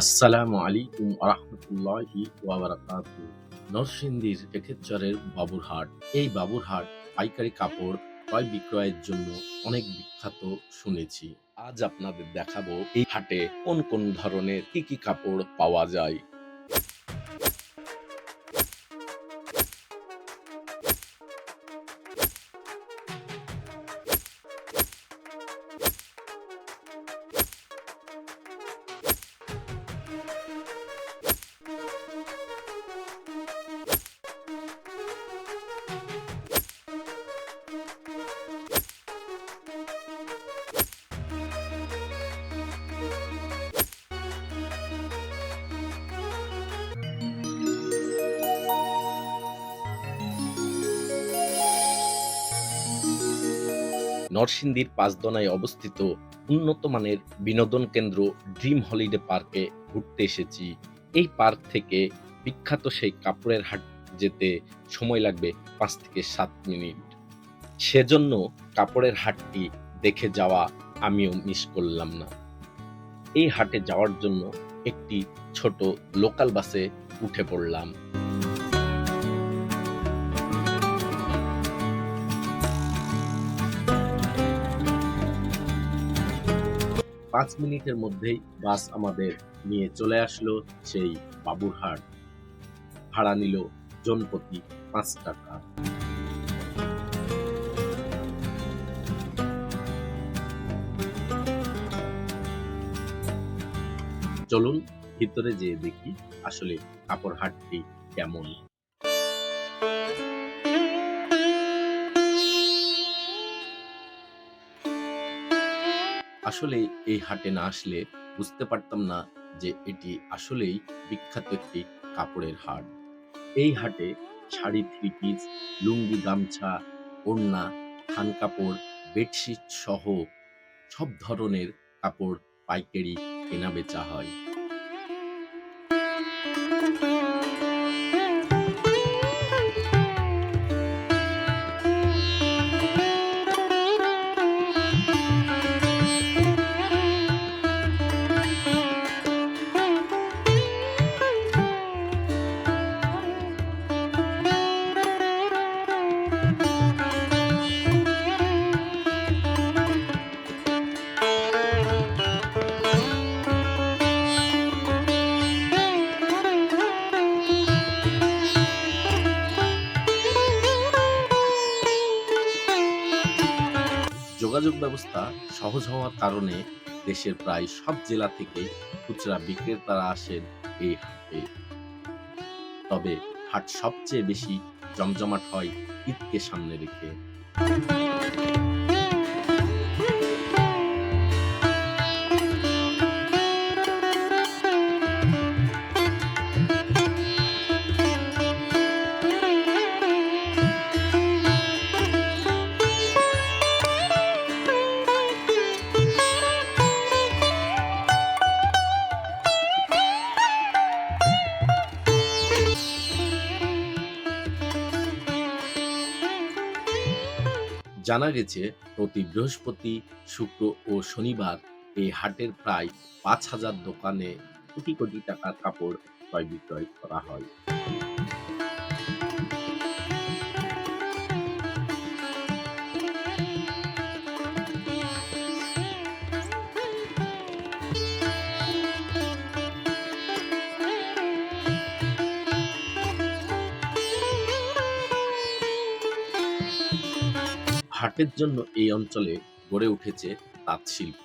আসসালামু আলাইকুম আরহামতুল্লাহি ওয়াবারাকাতু নরসিংদীর একেশ্বরের বাবুরহাট। এই বাবুরহাট পাইকারি কাপড় ক্রয় বিক্রয়ের জন্য অনেক বিখ্যাত শুনেছি। আজ আপনাদের দেখাবো এই হাটে কোন কোন ধরনের কি কি কাপড় পাওয়া যায়। নরসিংদীর পাঁচদনায় অবস্থিত উন্নত মানের বিনোদন কেন্দ্র ড্রিম হলিডে পার্কে ঘুরতে এসেছি। এই পার্ক থেকে বিখ্যাত সেই কাপড়ের হাট যেতে সময় লাগবে পাঁচ থেকে সাত মিনিট। সেজন্য কাপড়ের হাটটি দেখে যাওয়া আমিও মিস করলাম না। এই হাটে যাওয়ার জন্য একটি ছোট লোকাল বাসে উঠে পড়লাম। পাঁচ মিনিটের মধ্যেই বাস আমাদের নিয়ে চলে আসলো সেই বাবুরহাট ভাড়া নিল জনপ্রতি পাঁচ টাকা। চলুন ভিতরে যেয়ে দেখি আসলে কাপড় হাটটি কেমন। আসলে এই হাটে না আসলে বুঝতে পারতাম না যে এটি আসলেই বিখ্যাত একটি কাপড়ের হাট। এই হাটে শাড়ি থ্রি পিস লুঙ্গি, গামছা, ওড়না খান কাপড়, বেডশিট সহ সব ধরনের কাপড়, পাইকারি কেনা বেচা হয়। যোগাযোগ ব্যবস্থা সহজ হওয়ার কারণে দেশের প্রায় সব জেলা থেকে খুচরা বিক্রেতারা আসেন এই হাটে। তবে হাট সবচেয়ে বেশি জমজমাট হয় ঈদকে সামনে রেখে। জানা গেছে, প্রতি বৃহস্পতি, শুক্র ও শনিবার এই হাটের প্রায় পাঁচ হাজার দোকানে কোটি কোটি টাকার কাপড় ক্রয় বিক্রয় করা হয়। হাটের জন্য এই অঞ্চলে গড়ে উঠেছে তাঁত শিল্প।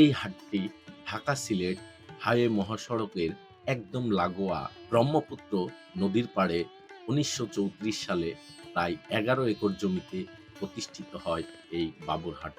এই হাটটি ঢাকা সিলেট হাইওয়ে মহাসড়কের একদম লাগোয়া ব্রহ্মপুত্র নদীর পাড়ে উনিশশো চৌত্রিশ সালে প্রায় এগারো একর জমিতে প্রতিষ্ঠিত হয় এই বাবুরহাট।